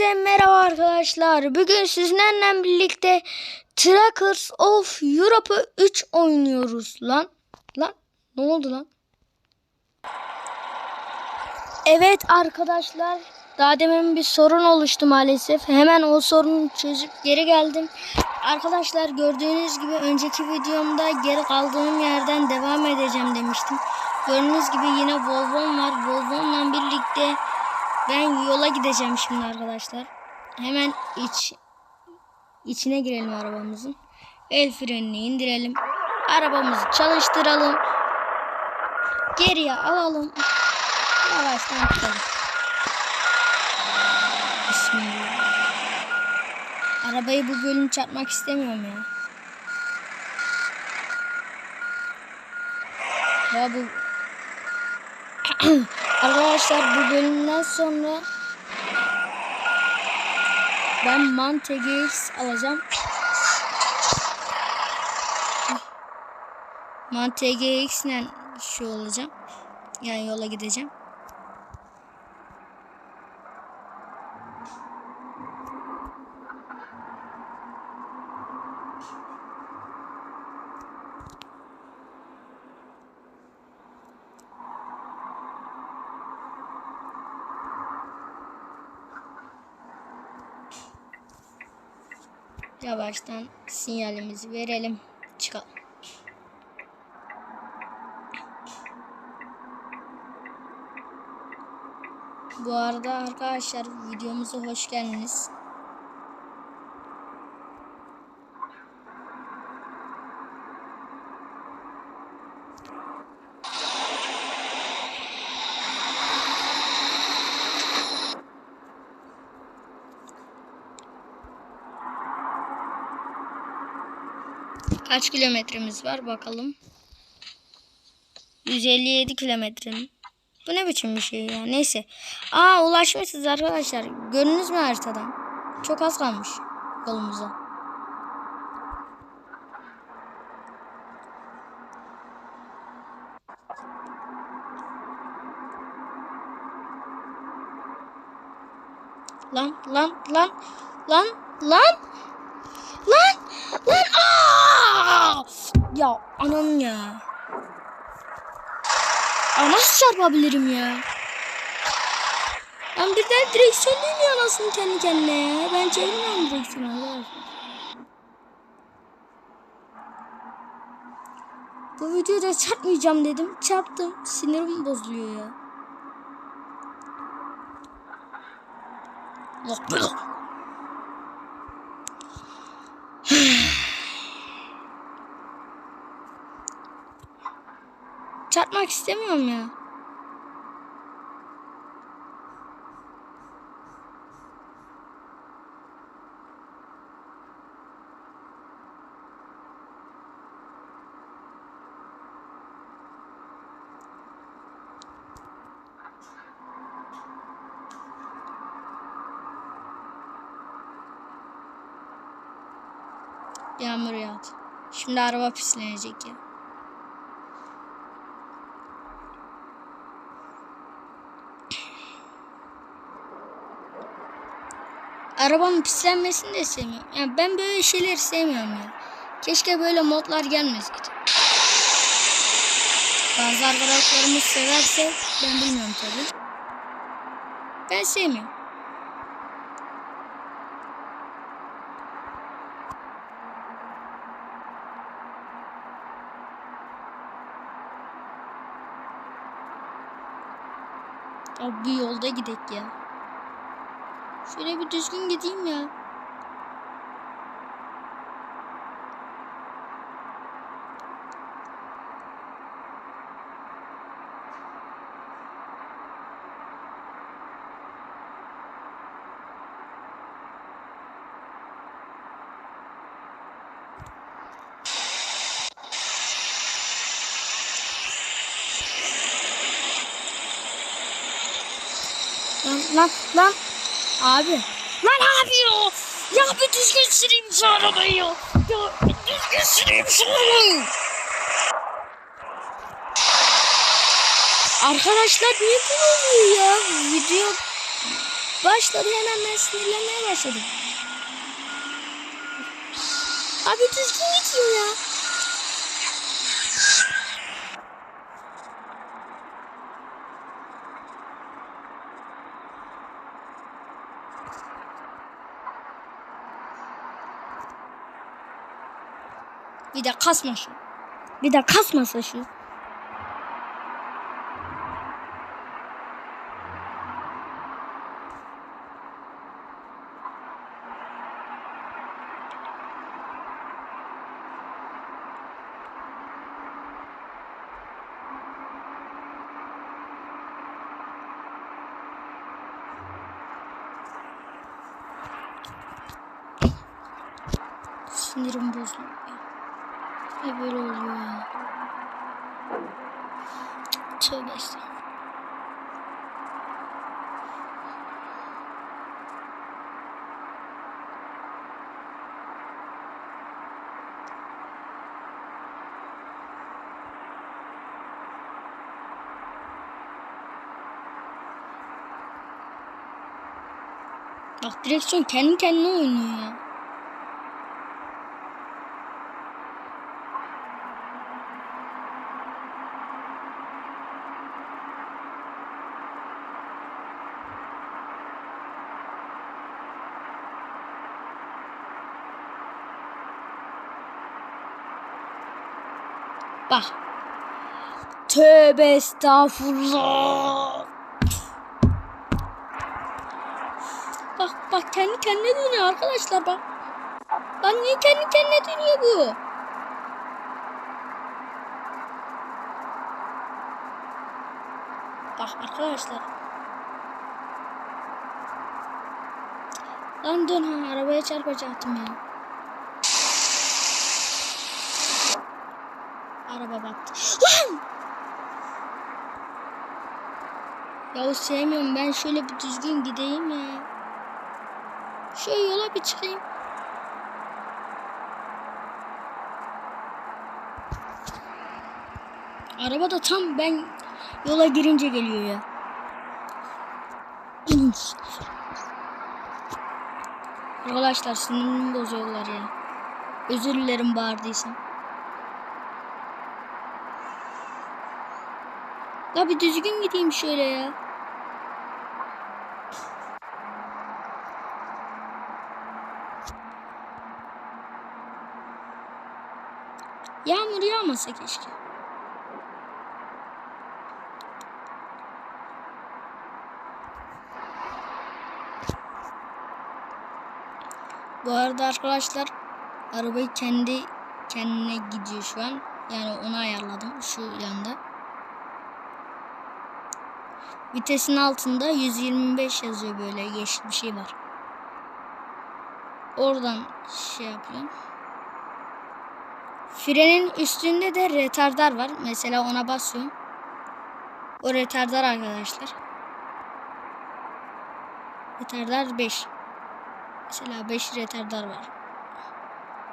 Hepinize merhaba arkadaşlar. Bugün sizlerle birlikte Trackers of Europe 3 oynuyoruz lan. Lan ne oldu lan? Evet arkadaşlar. Daha demin bir sorun oluştu maalesef. Hemen o sorunu çözüp geri geldim. Arkadaşlar gördüğünüz gibi önceki videomda geri kaldığım yerden devam edeceğim demiştim. Gördüğünüz gibi yine Volvo'm var. Volvo'mla birlikte ben yola gideceğim şimdi arkadaşlar. Hemen iç içine girelim arabamızın. El frenini indirelim. Arabamızı çalıştıralım. Geriye alalım. Yavaştan tutalım. Bismillah. Arabayı bu bölüm çarpmak istemiyorum ya. Ya bu Arkadaşlar bu bölümden sonra ben Mante GX alacağım. Mante GX ile şu olacağım. Yani yola gideceğim. Yavaştan sinyalimizi verelim. Çıkalım. Bu arada arkadaşlar videomuza hoş geldiniz. Kaç kilometremiz var bakalım. 157 kilometre? Bu ne biçim bir şey ya? Neyse. Aa ulaşmışız arkadaşlar. Gördünüz mü haritadan? Çok az kalmış yolumuza. Lan lan lan lan lan lan aa! Ya anam ya. Aa, nasıl çarpabilirim ya? Ben birden direksiyonluyum ya anasını kendi kendine ya. Ben çevirmiyorum direksiyonu. Bu videoda çarpmayacağım dedim. Çarptım. Sinirim bozuluyor ya. Allah Çarpmak istemiyorum ya. Yağmur yağdı. Şimdi araba pislenecek ya. Arabamın pislenmesini de sevmiyorum. Yani ben böyle şeyleri sevmiyorum ya. Keşke böyle modlar gelmeseydi. Bazı arkadaşlarımız severse ben bilmiyorum tabi. Ben sevmiyorum. Abi yolda gidek ya. Şöyle bir düzgün gideyim ya. Lan lan lan. Abi. Lan abi ya. Ya bir düzgün süreyim şu arabayı ya. Ya bir düzgün süreyim şu arabayı. Arkadaşlar niye oluyor ya? Video Başladı hemen ben sinirlenmeye başladım. Abi düzgün gidiyor ya. Bir de kasma şu. Bir de kasmasa şu. Sinirim bozuldu. Ne böyle oluyor ya? Tövbe estağfurullah. Bak direksiyon kendi kendine oynuyor ya. Bak. Tövbe estağfurullah. Bak bak kendi kendine dönüyor arkadaşlar bak. Lan niye kendi kendine dönüyor bu? Bak arkadaşlar. Lan dön ha arabaya çarpacaktım ya. Araba battı. Lan! Ya sevmiyorum ben şöyle bir düzgün gideyim ya. Şöyle yola bir çıkayım. Araba da tam ben yola girince geliyor ya. Arkadaşlar sinirimi bozuyorlar ya. Özür dilerim bağırdıysam. La bir düzgün gideyim şöyle ya. Yağmur yağmasa keşke. Bu arada arkadaşlar arabayı kendi kendine gidiyor şu an. Yani onu ayarladım şu yanda. Vitesin altında 125 yazıyor böyle yeşil bir şey var. Oradan şey yapıyorum. Frenin üstünde de retardar var. Mesela ona basıyorum. O retardar arkadaşlar. Retardar 5. Mesela 5 retardar var.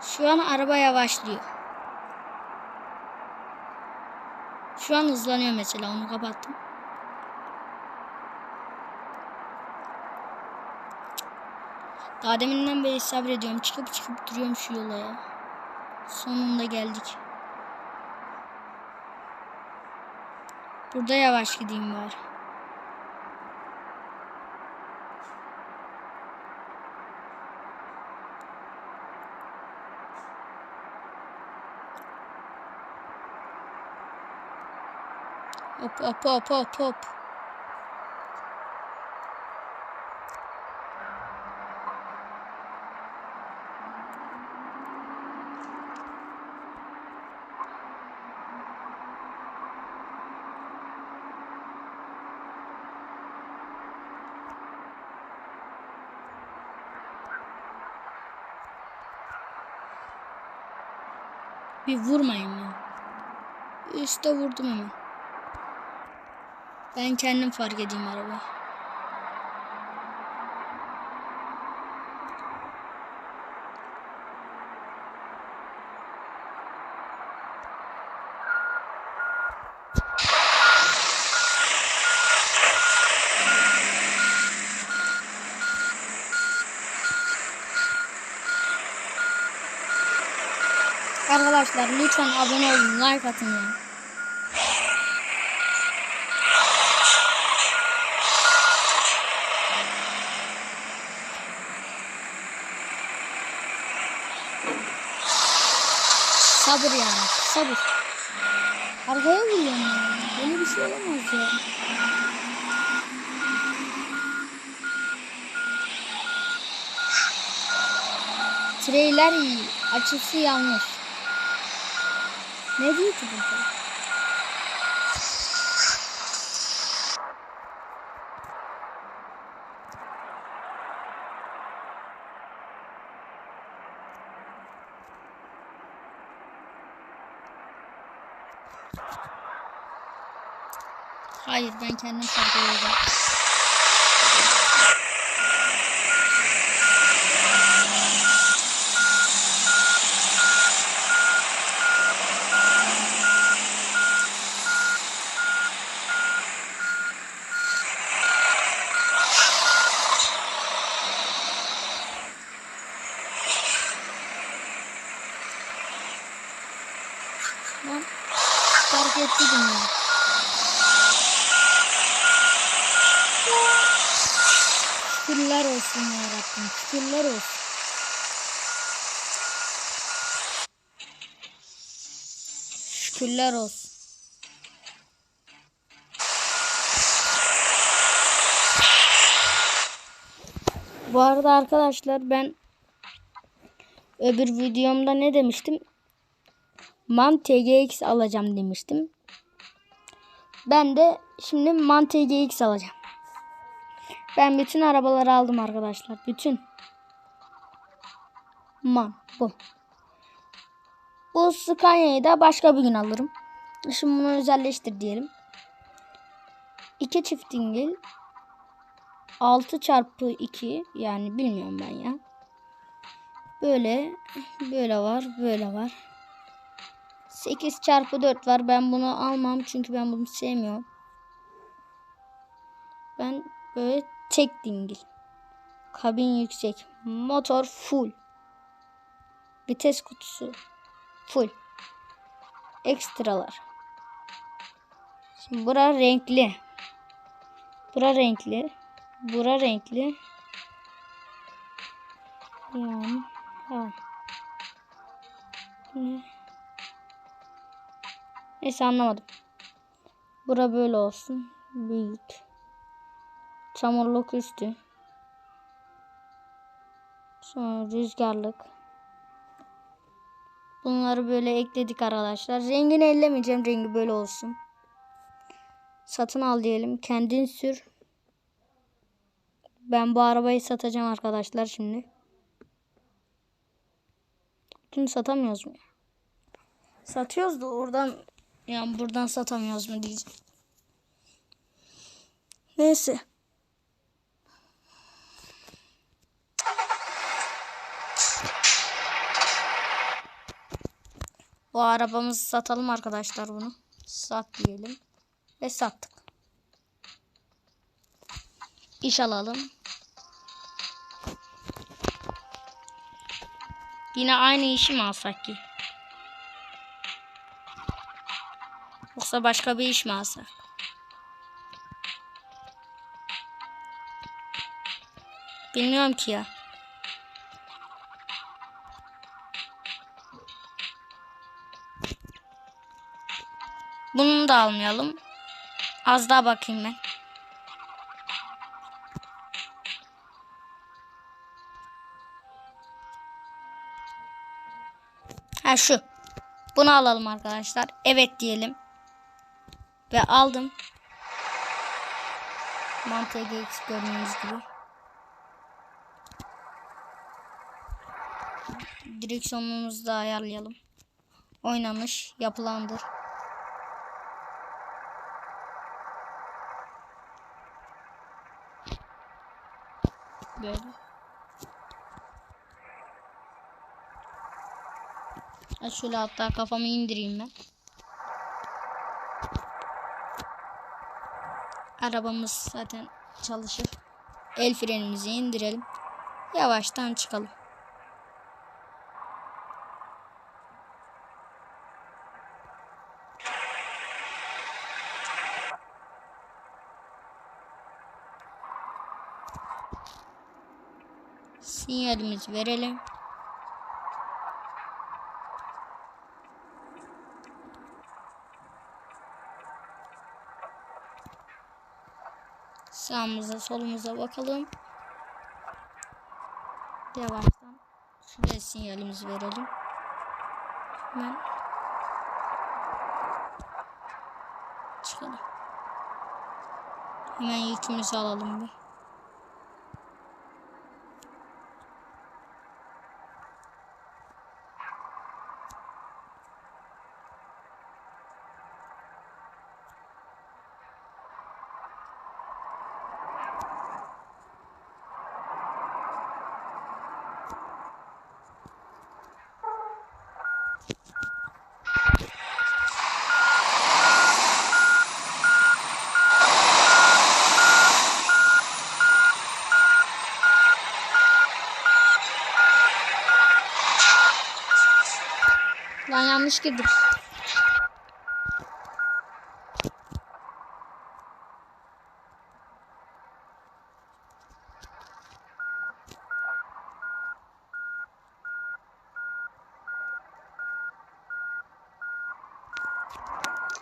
Şu an araba yavaşlıyor. Şu an hızlanıyor mesela onu kapattım. Daha deminden beri sabrediyorum. Çıkıp çıkıp duruyorum şu yola ya. Sonunda geldik. Burada yavaş gideyim bari. Hop hop hop hop hop. Bir vurmayın ya. Üste vurdum hemen. Ben kendim fark edeyim arabayı. Arkadaşlar lütfen abone olun, like atın ya. Sabır ya, sabır. Arkaya vuruyorum ya. Böyle bir şey olamaz ya. Trailer iyi. Açısı yanlış. Ne diyor ki burada? Hayır ben kendim. Ben fark ettiydim ya. Şükürler olsun ya Rabbim. Şükürler olsun. Şükürler olsun. Bu arada arkadaşlar ben öbür videomda ne demiştim? Man TGX alacağım demiştim. Ben de şimdi Man TGX alacağım. Ben bütün arabaları aldım arkadaşlar. Bütün. Man bu. Bu Scania'yı da başka bir gün alırım. Şimdi bunu özelleştir diyelim. 2 çift dingil. 6 çarpı 2 yani bilmiyorum ben ya. Böyle böyle var böyle var. 8 çarpı 4 var. Ben bunu almam çünkü ben bunu sevmiyorum. Ben böyle tek dingil. Kabin yüksek. Motor full. Vites kutusu full. Ekstralar. Şimdi bura renkli. Bura renkli. Bura renkli. Yani ha. Ne? Neyse anlamadım. Bura böyle olsun. Büyük. Çamurluk üstü. Sonra rüzgarlık. Bunları böyle ekledik arkadaşlar. Rengini ellemeyeceğim. Rengi böyle olsun. Satın al diyelim. Kendin sür. Ben bu arabayı satacağım arkadaşlar şimdi. Bunu satamıyoruz mu? Satıyoruz da oradan yani buradan satamıyoruz mu diyeceğim. Neyse. Bu arabamızı satalım arkadaşlar bunu. Sat diyelim. Ve sattık. İş alalım. Yine aynı işi mi alsak ki? Yoksa başka bir iş mi alsak? Bilmiyorum ki ya. Bunu da almayalım. Az daha bakayım ben. Ha şu. Bunu alalım arkadaşlar. Evet diyelim. Ve aldım. Mantığı GX gördüğünüz gibi. Direksiyonumuzu da ayarlayalım. Oynamış, yapılandır. Böyle. Ha şöyle hatta kafamı indireyim ben. Arabamız zaten çalışır. El frenimizi indirelim. Yavaştan çıkalım. Sinyalimizi verelim. Sağımıza solumuza bakalım. Devamdan şuraya sinyalimizi verelim. Hemen çıkalım. Hemen yükümüzü alalım bir. Lan yanlış girdim.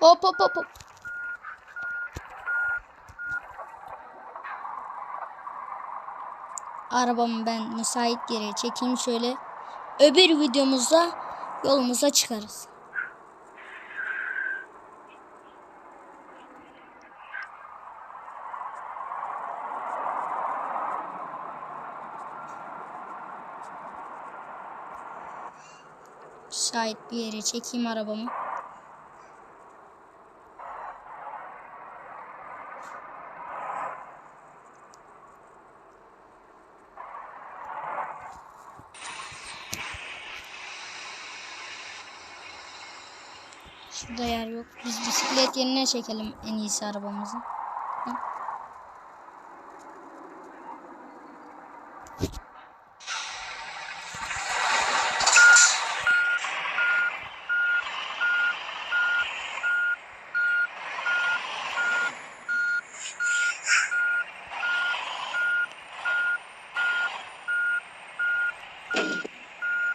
Hop hop hop hop. Arabamı ben müsait yere çekeyim şöyle. Öbür videomuzda yolumuza çıkarız. Müsait bir yere çekeyim arabamı. Şurada yer yok. Biz bisiklet yerine çekelim en iyisi arabamızı. Hı.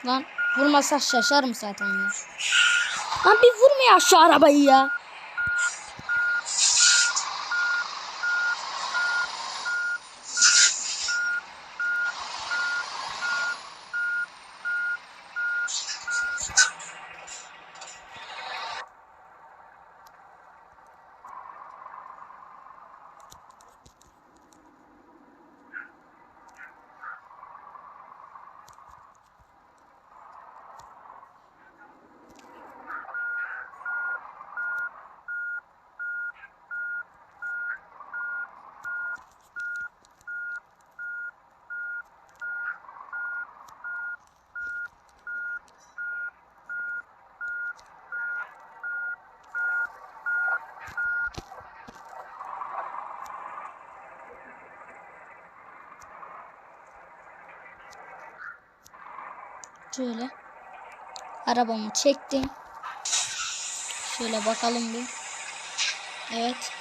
Lan vurmasa şaşarım zaten ya. Lan bir vurma ya şu arabayı ya. Şöyle. Arabamı çektim. Şöyle bakalım bir. Evet.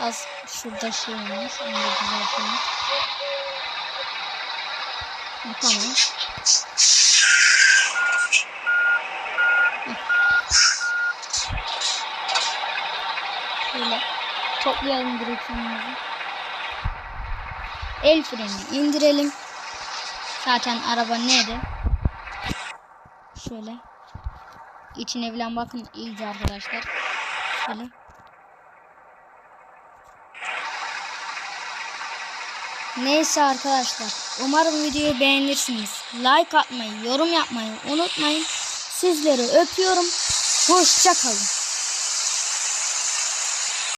Az şurada şey olmuş. Onu da düzeltelim. Tamam. Şöyle toplayalım direksiyonumuzu. El freni indirelim. Zaten araba nerede? Şöyle. İçine bilen bakın iyice arkadaşlar. Şöyle. Neyse arkadaşlar. Umarım videoyu beğenirsiniz. Like atmayı, yorum yapmayı unutmayın. Sizleri öpüyorum. Hoşça kalın.